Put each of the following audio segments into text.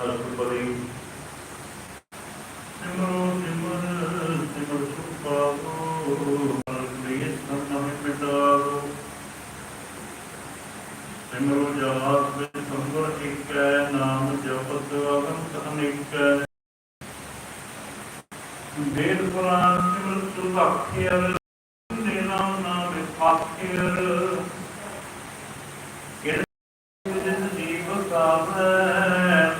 ਅਸਪਰੀ ਸਿਮਰੋ ਸਿਮਰ ਸਿਮਰ ਸੁਪਾਵੋ ਮਰਨੇ ਸੰਨਾਮੇ ਮਿਟਾਵੋ ਸਿਮਰੋ ਜਾਤ ਵਿੱਚ ਸੰਗੁਣ ਏਕੈ ਨਾਮ ਜਪਤ ਅਗੰਤ ਅਨੇਕੈ ਵੇਦ ਪੁਰਾਣ ਸਿਮਰ ਸੁਭਾਖਿਅਰ ਦੇ ਨਾਮ ਨਾਮ ਵਿਪਾਖਿਅਰ ਕਿਰਤ ਜਿਸ ਜੀਵ ਕਾਵੈ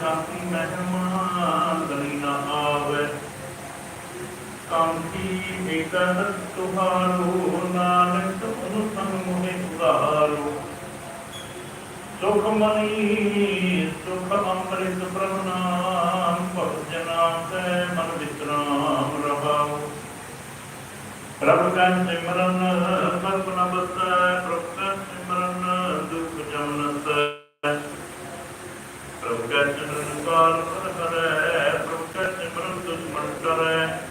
ਸਾਖੀ ਮਹਿਮਾ ਗਲੀ ਨਾ ਆਵੈ ਕਾਂਤੀ ਏਕਨ ਤੁਹਾਰੋ ਨਾਨਕ ਤੁਮ ਸੰਗ ਮੋਹਿ ਉਧਾਰੋ ਸੁਖ ਮਨੀ, ਸੁਖ ਅੰਮ੍ਰਿਤ ਪ੍ਰਭ ਨਾਮ ਭਗਤ ਜਨਾਂ ਕੈ ਮਨ ਵਿਸਰਾਮ ਰਹਾਉ। ਪ੍ਰਭ ਕਾ ਸਿਮਰਨ ਕਲਪਨਾ ਬਸੈ ਪ੍ਰਭ ਕਾ ਸਿਮਰਨ, ਦੁਖ ਜਮਨਸੈ ਪ੍ਰਭ ਕਾ ਸਿਮਰਨ ਕਾਲ ਫਲ ਕਰੈ, ਪ੍ਰਭ ਕਾ ਸਿਮਰਨ ਦੁਸ਼ਮਨ ਕਰੈ।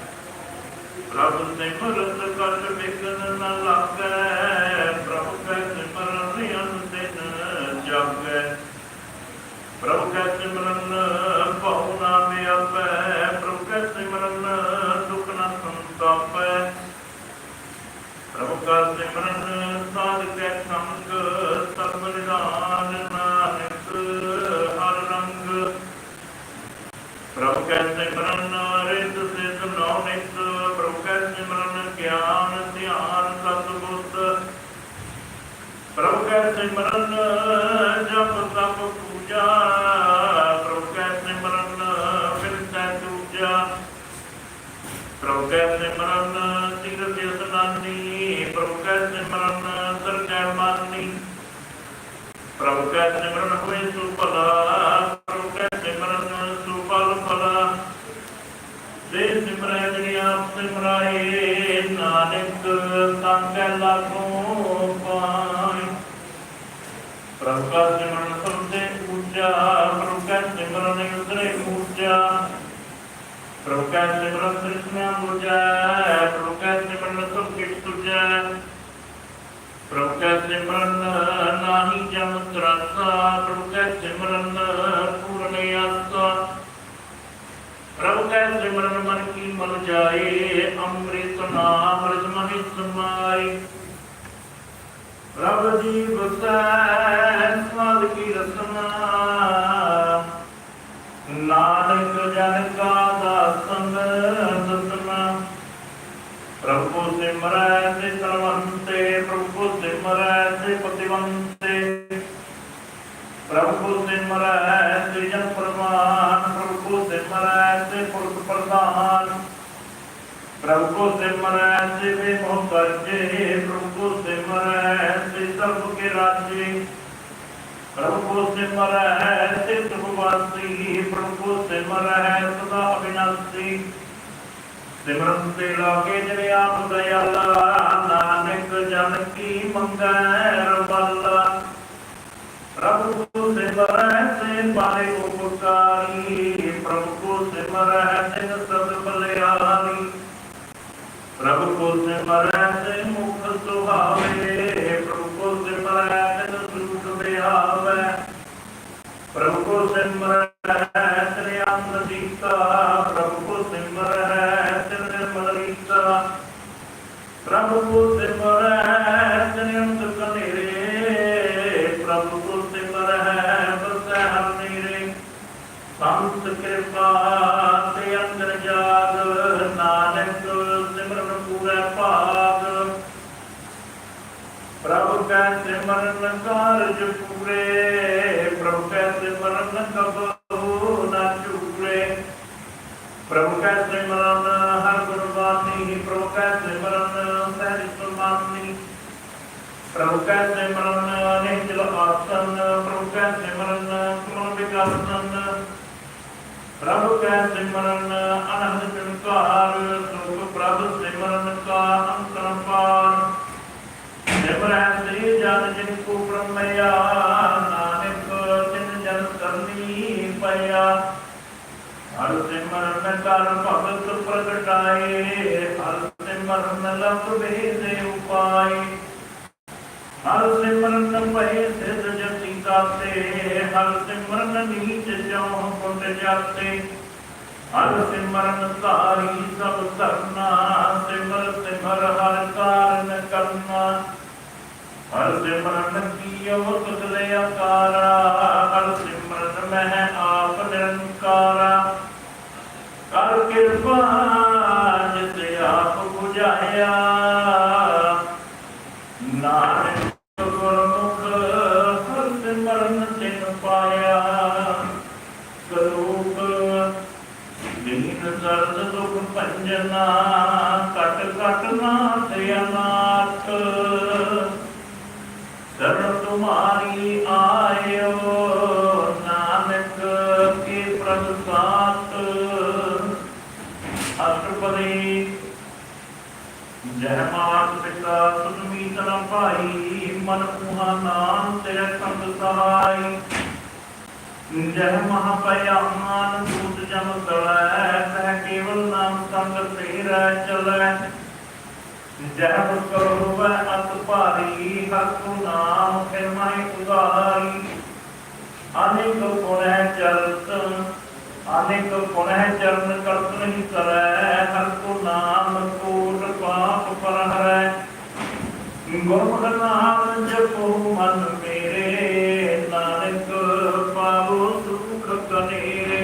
ਪ੍ਰਭ ਸਿਮਰਤ ਕਰ ਵਿਗਨ ਨ ਲਾਗੈ, ਪ੍ਰਭ ਕਾ ਸਿਮਰਨ ਅੰਤਿਨ ਜਾਗੈ। ਪ੍ਰਭ ਕਾ ਸਿਮਰਨ ਭਉ ਨਾ ਵਿਆਪੈ ਪ੍ਰਭ ਕਾ ਸਿਮਰਨ ਦੁਖ ਨ ਸੰਤਾਪੈ। ਪ੍ਰਭ ਕਾ ਸਿਮਰਨ ਸਾਧ ਕੈ ਸੰਗ ਸਰਬ ਨਿਦਾਨ ਨਾਨਕ ਹਰ ਰੰਗ। ਪ੍ਰਭ ਕੈ ਸਿਮਰਨ ਰਿਤ ਸਿਧ ਨੌ ਨਿਤ ਪ੍ਰਭ ਕੈ ਸਿਮਰਨ, ਜਪ ਤਪ ਪੂਜਾ। ਪ੍ਰਭ ਕੈ ਸਿਮਰਨ ਬਿਰਤੈ ਦੂਜਾ। ਪ੍ਰਭ ਕੈ ਸਿਮਰਨ, ਤੀਰਥ ਇਸਨਾਨੀ ਪ੍ਰਭ ਕੈ ਸਿਮਰਨ ਸਰਕੈ ਮਾਨੀ। ਪ੍ਰਭ ਕੈ ਸਿਮਰਨ ਹੋਏ ਸੁਭਲਾ ਪ੍ਰਭ ਪ੍ਰਭ ਕਾ ਸਿਮਰਨ ਸਭ ਤੇ ਉੱਚਾ ਪ੍ਰਭ ਕੈ ਸਿਮਰਨ ਉਤਰੇ ਉੱਚਾ ਪ੍ਰਭ ਕੈ ਸਿਮਰਨ ਤ੍ਰਿਸ਼ਨਾ ਮੁਝੈ ਪ੍ਰਭ ਕੈ ਸਿਮਰਨ ਸਭ ਕਿਛ ਤੁਝੈ ਪ੍ਰਭ ਕੈ ਸਿਮਰਨ ਨਾਹੀ ਜਮ ਤਰਾਸਾ ਪ੍ਰਭ ਕੈ ਸਿਮਰਨ ਪੂਰਨ ਆਸਾ ਪ੍ਰਭ ਕੈ ਸਿਮਰਨ ਮਨ ਕੀ ਮਨ ਜਾਏ, ਅੰਮ੍ਰਿਤ ਨਾਮ ਰਜ ਮਹਿ ਸਮਾਈ। ਪ੍ਰਭ ਜੀ ਬਸੈ ਸਿਮਰੈ ਤੇ ਸਰਵੰਤੇ ਪ੍ਰਭੂ ਸਿਮਰੈ ਤੇ ਪਤਿਵੰਤੇ ਪ੍ਰਭੂ ਸਿਮਰੈ ਤੇ ਜਨ ਪ੍ਰਮਾਨ, ਪ੍ਰਭੂ ਸਿਮਰੈ ਤੇ ਪੁਰਖ ਪ੍ਰਧਾਨ। ਪ੍ਰਭੂ ਸਿਮਰੈ ਤੇ ਵਿਮੋਹ ਕਰਜੇ ਪ੍ਰਭੂ ਸਿਮਰੈ ਤੇ ਸਰਬ ਕੇ ਰਾਜੇ। ਪ੍ਰਭੂ ਸਿਮਰੈ ਤੇ ਸੁਭਵਾਸੀ ਪ੍ਰਭੂ ਸਿਮਰੈ ਸਦਾ ਅਬਿਨਾਸੀ ਸਿਮਰਨ ਤੇ ਲਾਗੇ ਜਿਵੇਂ ਆਪ ਦਇਆਲਾ, ਨਾਨਕ ਜਨ ਕੀ ਮੰਗੈ ਰਬੱਲਾ। ਪ੍ਰਭੂ ਸਿਮਰੈ ਤੇ ਪਾਏ ਉਪਕਾਰੀ ਪ੍ਰਭੂ ਸਿਮਰੈ ਤੇ ਸਦ ਬਲਿਆਰੀ ਕੈ ਸਿਮਰਨ ਕਾਰਜ ਪੂਰੇ? ਪ੍ਰਭ ਕੈ ਸਿਮਰਨ ਕਬਹੂ ਨਾ ਚੂਰੇ ਪ੍ਰਭ ਕੈ ਸਿਮਰਨ ਹਰ ਗੁਰਬਾਣੀ? ਪ੍ਰਭ ਕੈ ਸਿਮਰਨ ਸਹਿਜ ਸੁਮਾਨੀ ਪ੍ਰਭ ਕੈ ਸਿਮਰਨ ਨਿਚਲ ਆਸਨ? ਪ੍ਰਭ ਕੈ ਸਿਮਰਨ ਕਮਲ ਵਿਕਾਸਨ ਪ੍ਰਭ ਕੈ ਸਿਮਰਨ ਅਨੰਦ ਚੰਕਾਰ ਸੁਖ ਪ੍ਰਭ ਸਿਮਰਨ ਕਾ ਅੰਤਰ ਪਾਰ? ਸਿਮਰੈ ਸ੍ਰੀ ਜਨ ਜਿਨ ਕੋ ਬ੍ਰਹਮਿਆ ਨਾਨਕ ਤਿਨ ਜਨ ਕਰਨੀ ਪਿਆ ਹਰ ਸਿਮਰਨ ਕਰ ਭਗਤ ਪ੍ਰਗਟਾਏ ਹਰ ਸਿਮਰਨ ਲਭ ਵੇਦੇ ਉਪਾਏ ਹਰ ਸਿਮਰਨ ਪਏ ਸਿਧ ਜਤੀ ਤਾਤੇ ਹਰ ਸਿਮਰਨ ਨੀਚ ਜਉ ਕੁੰਡ ਜਾਤੇ ਹਰ ਸਿਮਰਨ ਧਾਰੀ ਸਭ ਧਰਨਾ ਸਿਮਰ ਸਿਮਰ ਹਰ ਕਾਰਨ ਕਰਨਾ ਹਰ ਸਿਮਰਨ ਕੀਓ ਤੁਧ ਦੇ ਆਕਾਰਾ ਹਰ ਸਿਮਰਨ ਮਹਿ ਆਪ ਨਿਰੰਕਾਰਾ। ਕਰ ਕਿਰਪਾ ਜਿਸ ਆਪ 부ਝਾਇਆ ਨਾਨਕ ਗੁਰਮੁਖ, ਹਰ ਸਿਮਰਨ ਤਿਨ ਪਾਇਆ। ਕਰੂਪ ਦੀਨ ਦਰਦ ਦੁਖ ਭੰਜਨਾ। ਮਾਤ ਸੁਨਮੀ ਤਨ ਭਾਈ, ਮਨ ਪੁਹਾ ਨਾਮ ਤੇਰੇ ਸੰਗ ਸਹਾਈ। ਜੈ ਮਹਾਪਿਆਨ ਦੂਤ ਜਮ ਤਲੈ ਤੈ ਕੇਵਲ ਨਾਮ ਸੰਗ ਤੇਰਾ ਚਲੈ। ਜੈ ਕਰੋ ਵੈ ਅਤ ਭਾਰੀ, ਹਰ ਨਾਮ ਫਿਰ ਮਾਈ ਉਦਾਰੀ ਅਨੇਕ ਪੁਨਹ ਚਰਤ ਅਨੇਕ ਪੁਨਹ ਚਰਨ ਕਰਤ ਨਹੀਂ ਕਰੈ ਹਰ ਨਾਮ ਕੋਟ ਗੁਰਮੁਖ ਨਾਮ ਜਪੋ ਮਨ ਮੇਰੇ ਨਾਨਕ ਪਾਵੋ ਸੁਖ ਕਨੇਰੇ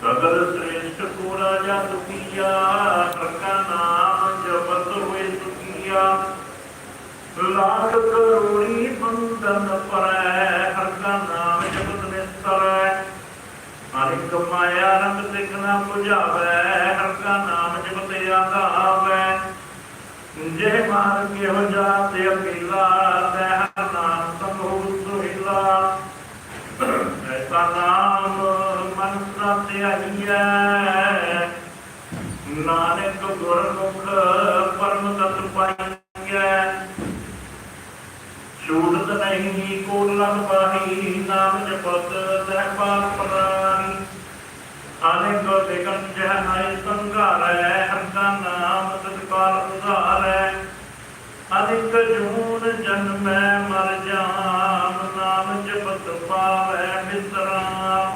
ਸਗਲ ਸ੍ਰੇਸ਼ਟ ਕੋ ਰਾਜਾ ਸੁਖੀਆ ਪ੍ਰਕਾ ਨਾਮ ਜਪਤ ਹੋਏ ਸੁਖੀਆ ਲਾਖ ਕਰੋੜੀ ਬੰਦਨ ਪਰੈ ਹਰ ਕਾ ਨਾਮ ਜਪਤ ਨਿਸਰੈ ਅਨੇਕ ਮਾਇਆ ਰੰਗ ਸਿਕਨਾ 부ਝਾਵੈ ਜੇ ਮਾਰ ਕੇ ਹੋ ਜਾਤੇ ਅਕੇਲਾ ਤੈ ਹਰ ਨਾਮ ਸੰਭੋ ਸੁਹਿਲਾ। ਐਸਾ ਨਾਮ ਮਨ ਸਤੇ ਆਈਐ। ਨਾਨਕ ਗੁਰਮੁਖ ਪਰਮ ਤਤ ਪਾਈਐ। ਛੂਟਤ ਨਹੀਂ ਕੋਟ ਲਗ ਪਾਹੀ ਨਾਮ ਜਪਤ ਤੈ ਪਾਪ ਪਰਾਨੀ ਅਨੇਕ ਦੇਖਨ ਜਹ ਨਾਇ ਸੰਘਾਰੈ ਹਰ ਕਾ ਨਾਮ ਤਤਕਾਲ ਉਧਾਰੈ ਅਨੇਕ ਜੂਨ ਜਨਮੈ ਮਰ ਜਾਮ ਨਾਮ ਜਪਤ ਪਾਵੈ ਬਿਸਰਾਮ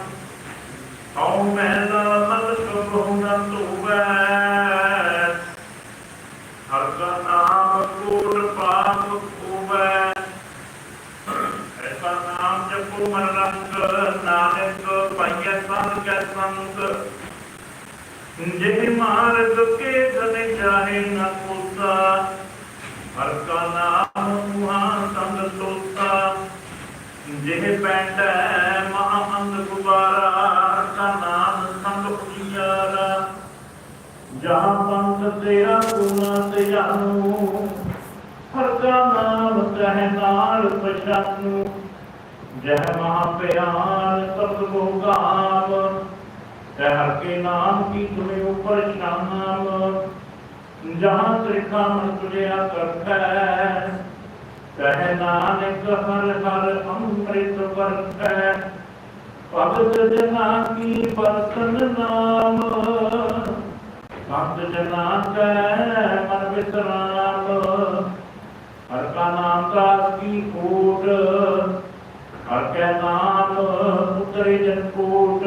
ਹਉ ਮਹਿਲਾ ਮਲ ਕਬਹੁ ਨ ਧੂਵੈ। ਹਰ ਕਾ ਨਾਮ ਕੋਟ ਪਾਪ ਕੂਵੈ ਐਸਾ ਨਾਮ ਜਪੋ ਮਨ ਰੰਗ ਨਾਨਕ ਪਾਈਐ ਸੰਗ ਕੈ ਸੰਗ। ਜੇ ਮਾਰਗ ਕੇ ਗਨ ਜਾਹੇ ਨ ਕੋਸਾ ਹਰ ਕਾ ਨਾਮ ਮੁਹਾ ਸੰਗ ਤੋਸਾ ਜੇ ਪੈਂਡੈ ਮਹਾਮੰਦ ਗੁਬਾਰਾ ਹਰ ਕਾ ਨਾਮ ਸੰਗ ਉਜਿਆਰਾ ਜਹਾਂ ਪੰਥ ਤੇਰਾ ਗੁਣਾ ਤੇ ਜਾਨੂ ਹਰ ਕਾ ਨਾਮ ਤਹਿ ਨਾਲ ਪਛਾਨੂ। ਜਹ ਮਹਾ ਪਿਆਰ ਸਬਦ ਕੋ ਗਾਮ ਤੈ ਹਰ ਕੇ ਨਾਮ ਕੀ ਤੁਮੇ ਉਪਰ ਸ਼ਾਮ ਜਹਾਂ ਤ੍ਰਿਖਾ ਮਨ ਤੁਰਿਆ ਕਰਖੈ। ਕਹਿ ਨਾਨਕ ਹਰ ਹਰ ਅੰਮ੍ਰਿਤ ਵਰਖੈ। ਭਗਤ ਜਨਾ ਕੀ ਬਰਤਨ ਨਾਮ। ਸੰਤ ਜਨਾ ਕੈ ਮਨ ਵਿਸਰਾਮ। ਹਰ ਕਾ ਨਾਮ ਦਾਸ ਕੀ ਕੋਟ। ਹਰ ਕੈ ਨਾਮ ਉਤਰੇ ਜਨ ਕੋਟ।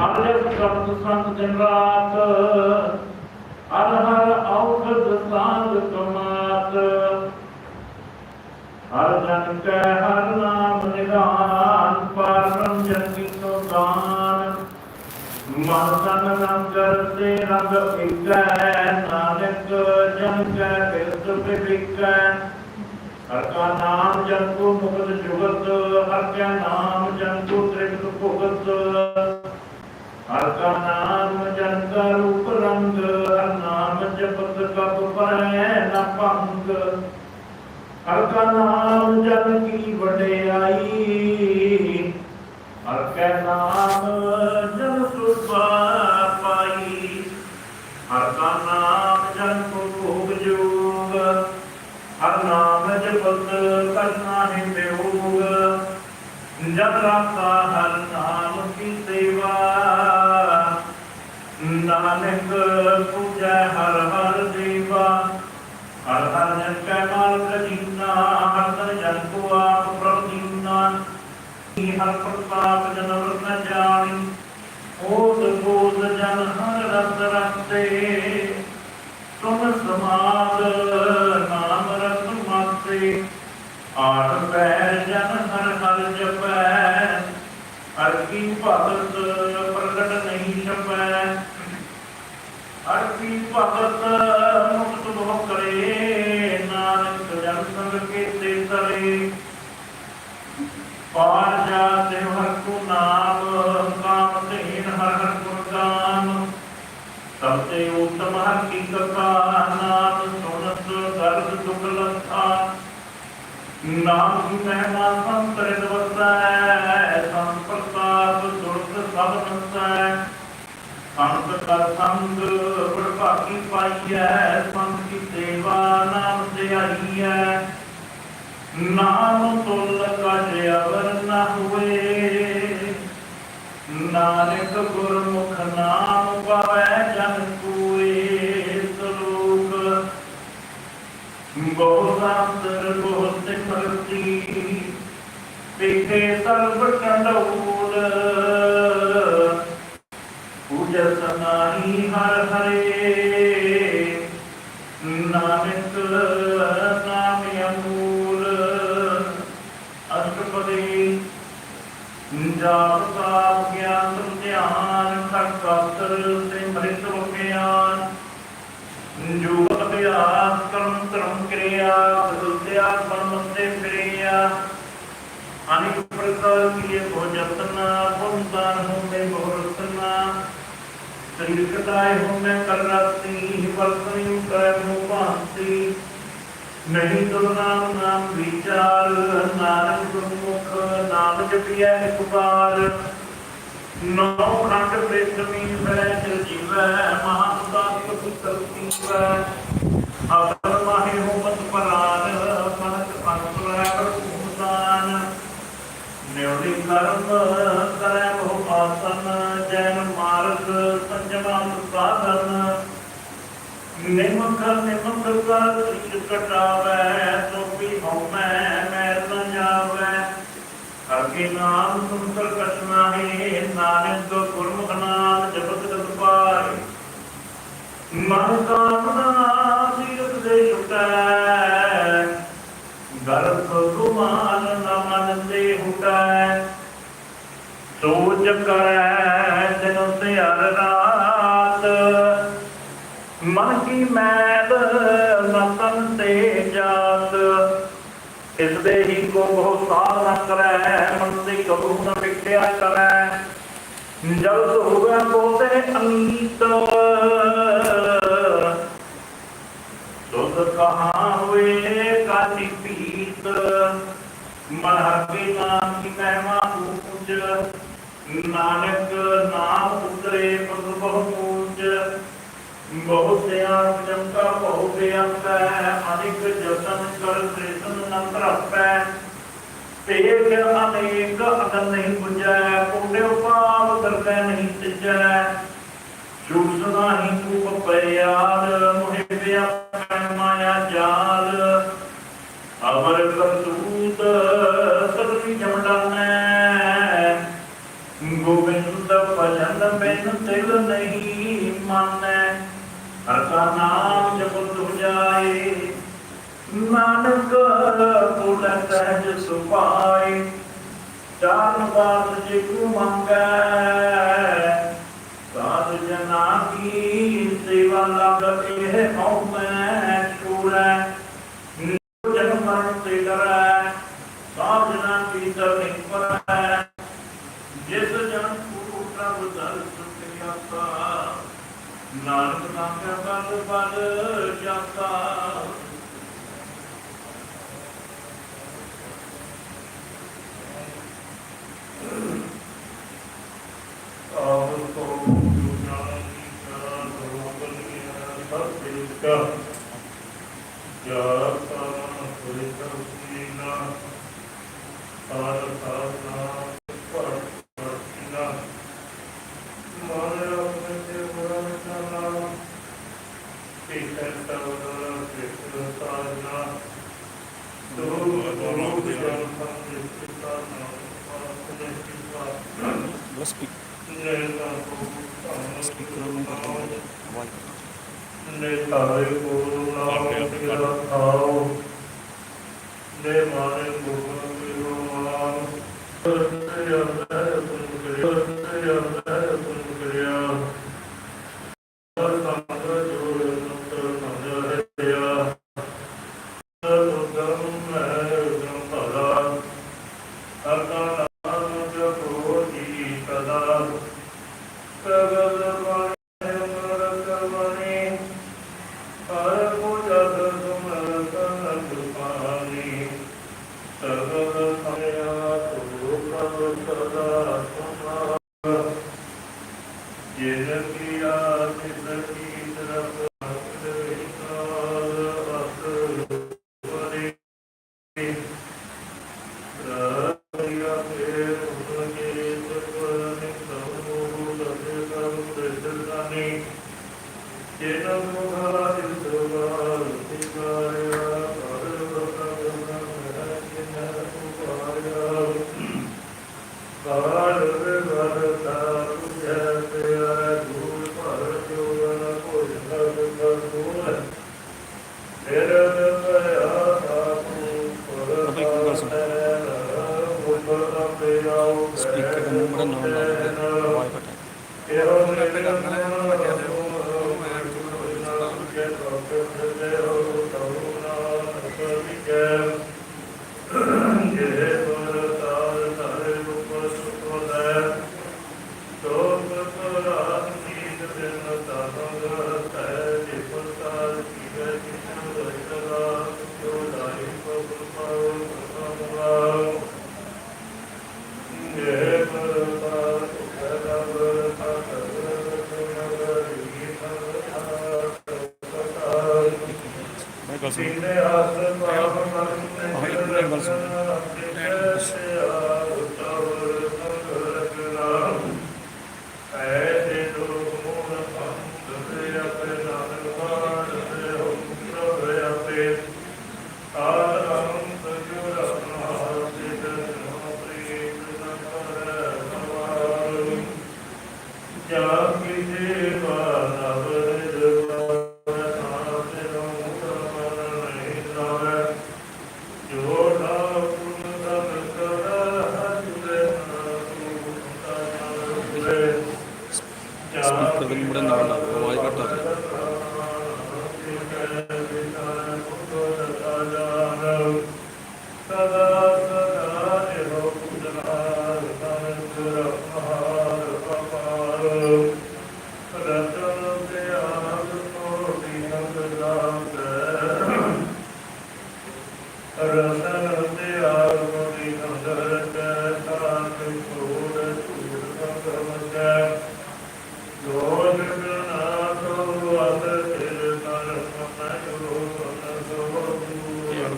ਹਰ ਜਸ ਸਤ ਸੰਤ ਦਿਨ ਰਾਤ। ਹਰ ਹਰ ਔਖਦ ਸਾਧ ਕਮਾਤ ਹਰ ਜਨ ਕੈ ਹਰ ਨਾਮ ਨਿਧਾਨ, ਪਰਮ ਜਨ ਕੀ ਸੋ ਦਾਨ। ਮਨ ਤਨ ਰੰਗ ਤੇ ਰੰਗ ਇਕੈ ਨਾਨਕ ਜਨ ਕੈ ਬਿਰਤ ਬਿਕੈ ਹਰ ਕਾ ਨਾਮ ਜਨ ਕੋ ਮੁਕਤ ਜੁਗਤ, ਹਰ ਕਾ ਨਾਮ ਜਨ ਕੋ ਤ੍ਰਿਪਤ ਭੁਗਤ। ਹਰ ਕਾ ਨਾਮ ਜਨ ਕਾ ਰੂਪ ਰੰਗ, ਹਰ ਨਾਮ ਜਪਤ ਕਪ ਪਰੈ ਨ ਭੰਗ। ਹਰ ਕਾ ਨਾਮ ਜਨ ਕੀ ਵਡਿਆਈ ਹਰ ਕੈ ਨਾਮ ਜਨ ਸੁਭਾ ਪਾਈ। ਹਰ ਕਾ ਨਾਮ ਜਨ ਕੋ ਭੋਗ ਜੋਗ, ਹਰ ਨਾਮ ਜਪਤ ਕਰਨਾ ਹੈ ਬਿਯੋਗ ਜਦ ਰਾਤਾ ਹਰ ਨਾਨਕ ਪੂਜੈ ਹਰ ਹਰ ਦੇਵਾ ਹਰ ਹਰ ਜਨ ਕੈ ਮਾਲਕ ਜੀਨਾ, ਹਰ ਹਰ ਜਨ, ਕੋ ਆਪ ਹਰ ਪ੍ਰਤਾਪ ਜਨਮ ਨ ਜਾਣੀ ਓਦ ਬੋਧ ਜਨ ਹਰ ਰਸ ਰਸਤੇ, ਤੁਮ ਸਮਾਦ ਨਾਮ ਰਸ ਮਾਤੇ ਆਠ ਪੈਰ ਜਨ ਹਰ ਹਰ ਜਪੈ, ਹਰ ਕੀ ਭਗਤ ਪ੍ਰਗਟ ਨਹੀਂ ਛਪੈ ਹਰ ਕੀ ਭਗਤ ਮੁਕਤ ਬਹੁ ਕਰੇ ਨਾਨਕ ਜਨ ਸੰਗ ਕੀਤੇ ਤਰੇ। ਪਾਰ ਜਾ ਤੇ ਹਰ ਕੋ ਨਾਮ, ਕਾਮ ਤੇਨ ਹਰ ਹਰ ਗੁਣ ਸਭ ਤੇ ਉਤਮ ਹਰ ਨਾਮ ਸੁਨਤ ਦਰਦ ਦੁਖ ਲਥਾ। ਨਾਮ ਕੀ ਮਹਿਮਾ ਸੰਤਰਿਤ ਵਸੈ, ਸੰਤ ਦੁਰਤ ਸਭ ਨਸੈ ਸੰਤ ਕਾ ਸੰਗ ਪ੍ਰਭਾਗੀ ਪਾਈਐ ਸੰਤ ਕੀ ਸੇਵਾ ਨਾਮ ਧਿਆਈਐ ਨਾਮ ਤੁਲ ਕਜ ਅਵਰ ਨ ਹੋਏ। ਨਾਨਕ ਗੁਰਮੁਖ ਨਾਮ ਪਾਵੈ ਜਨ ਕੋਏ ਸਲੋਕ। ਬਹੁ ਸੰਤਰ ਬਹੁ ਸਿਮਰਤੀ, ਪੀਠੇ ਸਰਬ ਕੰਡੂਲ ਪੂਜਤ ਨਾਹੀ ਹਰ ਹਰੇ ਨਾਨਕ ਨਾਮ ਅਮੂਲ ਅਸ਼ਟਪਦੀ ਜਾਪ ਸਾਪ ਗਿਆਨ ਧਿਆਨ ਖਟਕਤਰ ਤੇ ਮ੍ਰਿਤ ਗਿਆਨ ਜੋ ਅਭਿਆਸ ਕਰਮ ਧਰਮ ਕਿਰਿਆ ਬਦਲਤਿਆ ਪਰਮਤੇ ਪ੍ਰਿਆ ਅਨੇਕ ਪ੍ਰਕਾਰ ਕੀ ਹੋ ਜਤਨਾ ਪੁੰਤਾਨ ਹੋਮੇ ਬਹੁਰਤਨਾ ਸਰੀਰ ਕਟਾਏ ਹੋਮੇ ਕਰ ਰਾਤੀ ਵਰਤਨੀ ਕਰੈ ਮੋ ਭਾਂਤੀ। ਨਹੀਂ ਤੁਮ ਨਾਮ ਨਾਮ ਵਿਚਾਰ, ਨਾਨਕ ਗੁਰਮੁਖ ਨਾਮ ਜਪਿਐ ਇੱਕ ਵਾਰ ਨੌ ਖੰਡ ਪ੍ਰਿਥਵੀ ਸੈ ਚਿਰ ਜੀਵੈ ਮਹਾਦਾਤ ਪੁੱਤਰ ਤੀਵੈ ਅਵਰ ਮਾਹਿ ਹੋਮਤ ਪਰਾਨ ਮਨਕ ਅੰਤਰੈ ਪ੍ਰਭੂਤਾਨ ਨਿਉੜੀ ਕਰਮ ਕਰੈ ਬਹੁ ਆਸਨ, ਜੈਨ ਮਾਰਗ ਸੰਜਮਾਨ ਸਾਧਨ ਨਿਮਕ ਨਿਮਕ ਕਰ ਤ੍ਰਿਜ ਕਟਾਵੈ ਸੋਪੀ ਹਉਮੈ ਮੈਲ ਨ ਜਾਵੈ ਅਗੇ ਨਾਮ ਸੁੰਦਰ ਕਟਨਾ ਹੈ ਨਾਨਕ ਗੁਰਮੁਖ ਨਾਮ ਜਪਤ ਜਪ ਪਾਏ ਮਨ ਕਾਮਨਾ ਬਹੁ ਸਾਲ ਕਰੈ, ਮਨ ਦੇ ਕਬੂ ਨ ਵਿਖਿਆ ਕਰੈ। ਜਲ ਹੋਵੇ ਬੋਤੇ ਅਨੀਤ ਦੁੱਧ ਕਹਾਂ ਹੋਏ ਕਾਤੀ ਪੀਤ। ਮਨ ਹੱਕੇ ਨਾਮ ਕੀ ਮਹਿਮਾ ਪੂਜ। ਨਾਨਕ ਨਾਮ ਉਤਰੇ ਪਗ ਬਹੁ ਪੂਜ। ਬਹੁ ਸਿਆਣ ਜੰਕਾ ਬਹੁ ਬੇਅੰਤੈ ਅਨੇਕ ਜਤਨ ਕਰ ਤ੍ਰਿਸ਼ਨ ਨੰਦ ਰਪੈ। ਤੇਗ ਅਨੇਕ ਅਗਨ ਨਹੀਂ ਪੁਜੈ ਪੁੰਡੇ ਉਪਾਵ ਦਰਗਹਿ ਨਹੀਂ ਤਿਜੈ ਝੂਠ ਸਦਾ ਹੀ ਤੂੰ ਪਿਆਰ ਮੋਹਿ ਪਿਆ ਮਾਇਆ ਜਾਲ। ਅਮਰ ਕਰਤੂਤ ਸਦਵੀ ਜਮਡਾਨੈ ਗੋਬਿੰਦ ਭਜਨ ਬਿਨ ਤਿਲ ਨਹੀਂ ਮਾਨੈ। ਹਰ ਕਾ ਨਾਮ ਜਪਤ ਹੋ ਜਾਏ। ਨਾਨਕ ਸਹਿਜ ਸੁਭਾਏ। ਚਾਰਨ ਬਾਤ ਜੇ ਕੋ ਮੰਗੈ, ਸਾਧ ਜਨਾ ਕੀ ਸੇਵਾ ਲਗ ਇਹ ਹਉ ਮੈਂ ਛੋੜੈ ਜਨਮ ਮਰਨ ਤੇ ਡਰੈ, ਸਾਧ ਜਨਾ ਕੀ ਦਰ ਨਹੀਂ ਜਿਸ ਜਨ ਕੋ ਪ੍ਰਭ ਦਰ ਸੁਤਿਆਤਾ ਨਾਨਕ ਨਾਮ ਬਲ ਬਲ ਜਾਤਾ ਕਾ ਜਾਤਾ ਹੋਏ ਕਰਤੀ ਨਾ ਤਾਰ ਤਾਰ ਨਾ ਪਰ ਨਾ। ਮਾਰੇ ਆਪਣੇ ਤੇ ਬੁਰਾ ਨਾ ਨਾ ਤੇ ਕਰਤਾ ਨਾ ਤੇ ਤਾਰ ਨਾ ਦੋ ਦੋ ਦੇ ਨਾ ਤੇ ਤਾਰ ਨਾ ਬਸ ਸਪੀਕਰ ਨੂੰ ਕਰਵਾਓ ਆਵਾਜ਼ ਨੇ ਤਾਰੇ ਕੋਲ ਨਾਮ ਤੇਰਾ ਆਓ ਨੇ ਮਾਰੇ ਕੋਲ ਮੇਰਾ ਮਾਨ ਰਤਿਆ శ్రీ కేంద్రముఖ നമ്മുടെ നാടാണ് വായിക്കട്ടെ. സദാ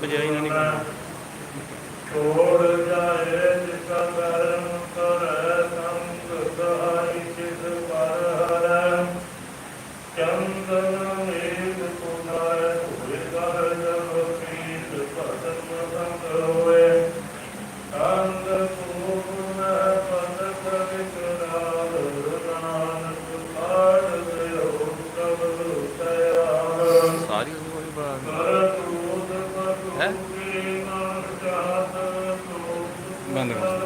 ਬਜਾਏ ਇਹਨਾਂ ਨੇ ਕਰਨਾ ਛੋੜ ਜਾਏ ਜਿਸ ਦਾ なんだろう